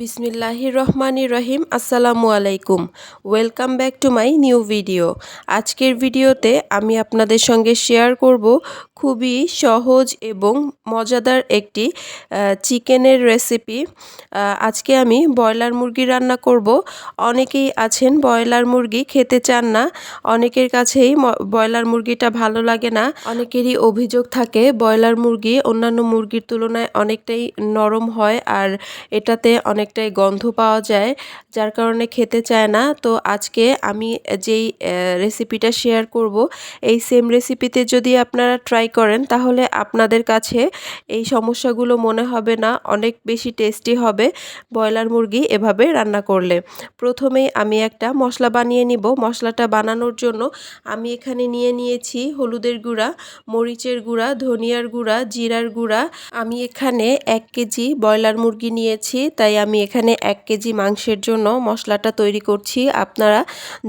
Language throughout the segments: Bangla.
বিসমিল্লাহির রহমানির রহিম, আসসালামু আলাইকুম। Welcome back to my new video আজকের ভিডিওতে আমি আপনাদের সঙ্গে শেয়ার করব খুবই সহজ এবং মজাদার একটি চিকেনের রেসিপি আজকে আমি ব্রয়লার মুরগি রান্না করব। অনেকেই আছেন ব্রয়লার মুরগি খেতে চান না। অনেকের কাছেই ব্রয়লার মুরগিটা ভালো লাগে না। অনেকেরই অভিযোগ থাকে, ব্রয়লার মুরগি অন্যান্য মুরগির তুলনায় অনেকটাই নরম হয় আর এটাতে অনেকটাই গন্ধ পাওয়া যায়, যার কারণে খেতে চায় না। তো আজকে আমি যেই রেসিপিটা শেয়ার করব, এই সেম রেসিপিতে যদি আপনারা ট্রাই করেন, তাহলে আপনাদের কাছে এই সমস্যাগুলো মনে হবে না, অনেক বেশি টেস্টি হবে ব্রয়লার মুরগি এভাবে রান্না করলে। প্রথমেই আমি একটা মশলা বানিয়ে নিব। মশলাটা বানানোর জন্য আমি এখানে নিয়ে নিয়েছি হলুদের গুঁড়া, মরিচের গুঁড়া, ধনিয়ার গুঁড়া, জিরার গুঁড়া। আমি এখানে এক কেজি ব্রয়লার মুরগি নিয়েছি, তাই আমি এখানে এক কেজি মাংসের জন্য মশলাটা তৈরি করছি। আপনারা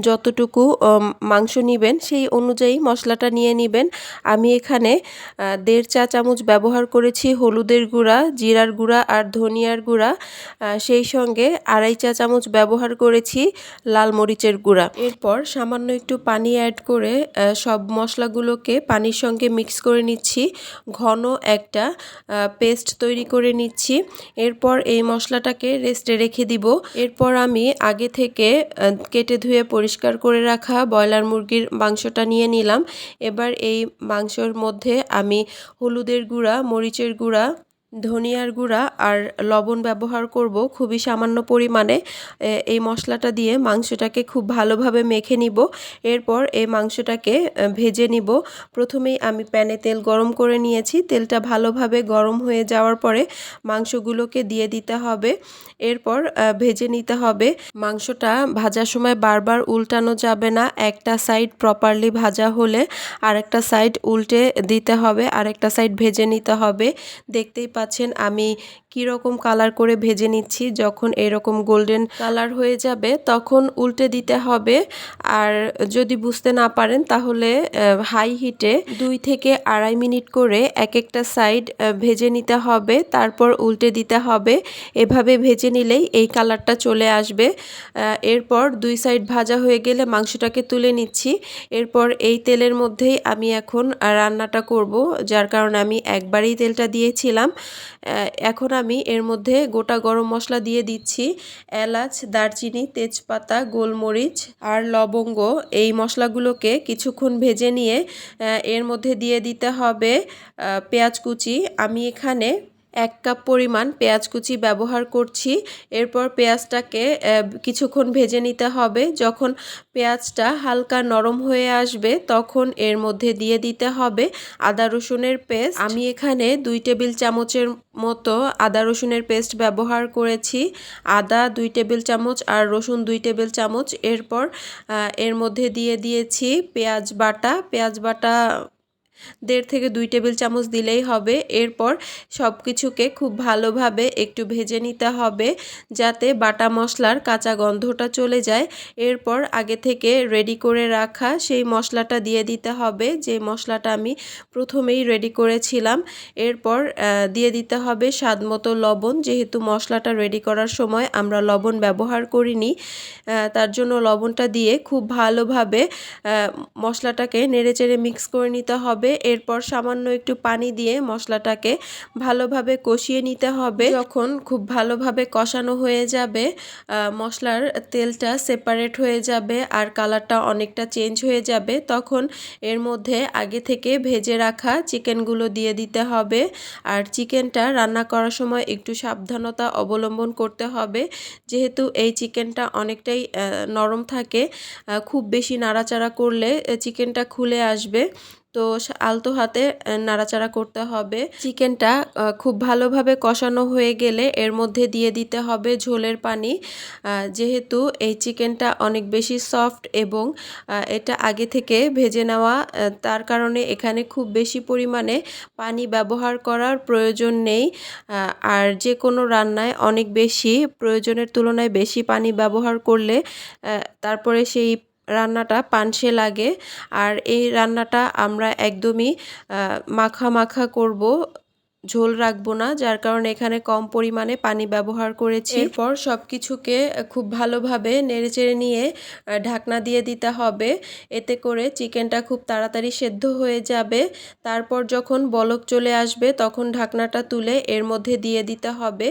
যতটুকু মাংস নেবেন সেই অনুযায়ী মশলাটা নিয়ে নেবেন। আমি এখানে দেড় চা চামচ ব্যবহার করেছি হলুদের গুঁড়া, জিরার গুঁড়া আর ধনিয়ার গুঁড়া। সেই সঙ্গে আড়াই চা চামচ ব্যবহার করেছি লাল মরিচের গুঁড়া। এরপর সামান্য একটু পানি অ্যাড করে সব মশলাগুলোকে পানির সঙ্গে মিক্স করে নিচ্ছি। ঘন একটা পেস্ট তৈরি করে নিচ্ছি। এরপর এই মশলাটাকে রেস্টে রেখে দিব। এরপর আমি আগে থেকে কেটে ধুয়ে পরিষ্কার করে রাখা ব্রয়লার মুরগির মাংসটা নিয়ে নিলাম। এবার এই মাংসর মধ্যে আমি হলুদের গুঁড়া, মরিচের গুঁড়া ধনিয়ার গুঁড়া আর লবণ ব্যবহার করব খুবই সামান্য পরিমাণে। এই মশলাটা দিয়ে মাংসটাকে খুব ভালোভাবে মেখে নিব। এরপর এই মাংসটাকে ভেজে নিব। প্রথমেই আমি প্যানে তেল গরম করে নিয়েছি। তেলটা ভালোভাবে গরম হয়ে যাওয়ার পরে মাংসগুলোকে দিয়ে দিতে হবে। এরপর ভেজে নিতে হবে। মাংসটা ভাজার সময় বারবার উল্টানো যাবে না। একটা সাইড প্রপারলি ভাজা হলে আরেকটা সাইড উল্টে দিতে হবে। আরেকটা সাইড ভেজে নিতে হবে। দেখতেই পাচ্ছেন, আমি কীরকম কালার করে ভেজে নিচ্ছি, যখন এরকম গোল্ডেন কালার হয়ে যাবে, তখন উল্টে দিতে হবে। আর যদি বুঝতে না পারেন, তাহলে হাই হিটে দুই থেকে আড়াই মিনিট করে এক একটা সাইড ভেজে নিতে হবে, তারপর উল্টে দিতে হবে। এভাবে ভেজে নিলেই এই কালারটা চলে আসবে। এরপর দুই সাইড ভাজা হয়ে গেলে মাংসটাকে তুলে নিচ্ছি। এরপর এই তেলের মধ্যেই আমি এখন রান্নাটা করব, যার কারণে আমি একবারেই তেলটা দিয়েছিলাম। এখন আমি এর মধ্যে গোটা গরম মশলা দিয়ে দিচ্ছি। এলাচ, দারচিনি, তেজপাতা, গোলমরিচ আর লবঙ্গ এই মশলাগুলোকে কিছুক্ষণ ভেজে নিয়ে এর মধ্যে দিয়ে দিতে হবে পেঁয়াজ কুচি। আমি এখানে এক কাপ পরিমাণ পেঁয়াজ কুচি ব্যবহার করছি। এরপর পেঁয়াজটাকে কিছুক্ষণ ভেজে নিতে হবে। যখন পেঁয়াজটা হালকা নরম হয়ে আসবে, তখন এর মধ্যে দিয়ে দিতে হবে আদা রসুনের পেস্ট। আমি এখানে দুই টেবিল চামচের মতো আদা রসুনের পেস্ট ব্যবহার করেছি। আদা দুই টেবিল চামচ আর রসুন দুই টেবিল চামচ। এরপর এর মধ্যে দিয়ে দিয়েছি পেঁয়াজ বাটা। পেঁয়াজ বাটা দেড় থেকে দুই টেবিল চামচ দিলেই হবে। এরপর সব কিছুকে খুব ভালোভাবে একটু ভেজে নিতে হবে যাতে বাটা মশলার কাঁচা গন্ধটা চলে যায়। এরপর আগে থেকে রেডি করে রাখা সেই মশলাটা দিয়ে দিতে হবে। যে মশলাটা আমি প্রথমেই রেডি করেছিলাম। এরপর দিয়ে দিতে হবে স্বাদ মতো লবণ। যেহেতু মশলাটা রেডি করার সময় আমরা লবণ ব্যবহার করিনি তার জন্য লবণটা দিয়ে খুব ভালোভাবে মশলাটাকে নেড়েচেড়ে মিক্স করে নিতে হবে। এরপর সামান্য একটু পানি দিয়ে মশলাটাকে ভালোভাবে কষিয়ে নিতে হবে। যখন খুব ভালোভাবে কষানো হয়ে যাবে মশলার তেলটা সেপারেট হয়ে যাবে আর কালারটা অনেকটা চেঞ্জ হয়ে যাবে, তখন এর মধ্যে আগে থেকে ভেজে রাখা চিকেনগুলো দিয়ে দিতে হবে। আর চিকেনটা রান্না করার সময় একটু সাবধানতা অবলম্বন করতে হবে। যেহেতু এই চিকেনটা অনেকটাই নরম থাকে খুব বেশি নাড়াচাড়া করলে চিকেনটা খুলে আসবে। তো আলতো হাতে নাড়াচাড়া করতে হবে। চিকেনটা খুব ভালোভাবে কষানো হয়ে গেলে এর মধ্যে দিয়ে দিতে হবে ঝোলের পানি। যেহেতু এই চিকেনটা অনেক বেশি সফট এবং এটা আগে থেকে ভেজে নেওয়া তার কারণে এখানে খুব বেশি পরিমাণে পানি ব্যবহার করার প্রয়োজন নেই। আর যে কোনো রান্নায় অনেক বেশি, প্রয়োজনের তুলনায় বেশি পানি ব্যবহার করলে তারপরে সেই রান্নাটা পানসে লাগে। আর এই রান্নাটা আমরা একদমই মাখা মাখা করব। ঝোল রাখব না, যার কারণে এখানে কম পরিমাণে পানি ব্যবহার করেছি। এরপর সব কিছুকে খুব ভালোভাবে নেড়েচেড়ে নিয়ে ঢাকনা দিয়ে দিতে হবে। এতে করে চিকেনটা খুব তাড়াতাড়ি সেদ্ধ হয়ে যাবে। তারপর যখন বলক চলে আসবে, তখন ঢাকনাটা তুলে এর মধ্যে দিয়ে দিতে হবে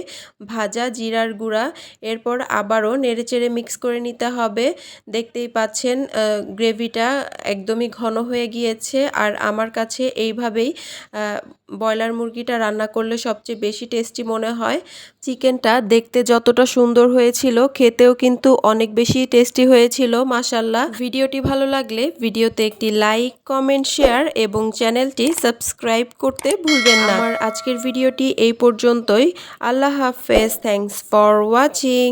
ভাজা জিরার গুঁড়া। এরপর আবারও নেড়েচেড়ে মিক্স করে নিতে হবে। দেখতেই পাচ্ছেন গ্রেভিটা একদমই ঘন হয়ে গিয়েছে। আর আমার কাছে এইভাবেই ব্রয়লার মুরগিটা রান্না করলে সবচেয়ে বেশি টেস্টি মনে হয়। চিকেনটা দেখতে যতটা সুন্দর হয়েছিল, খেতেও কিন্তু অনেক বেশি টেস্টি হয়েছিল মাসাল্লাহ ভিডিওটি ভালো লাগলে ভিডিওতে একটি লাইক, কমেন্ট, শেয়ার এবং চ্যানেলটি সাবস্ক্রাইব করতে ভুলবেন না। আমার আজকের ভিডিওটি এই পর্যন্তই। আল্লাহ হাফেজ। Thanks for watching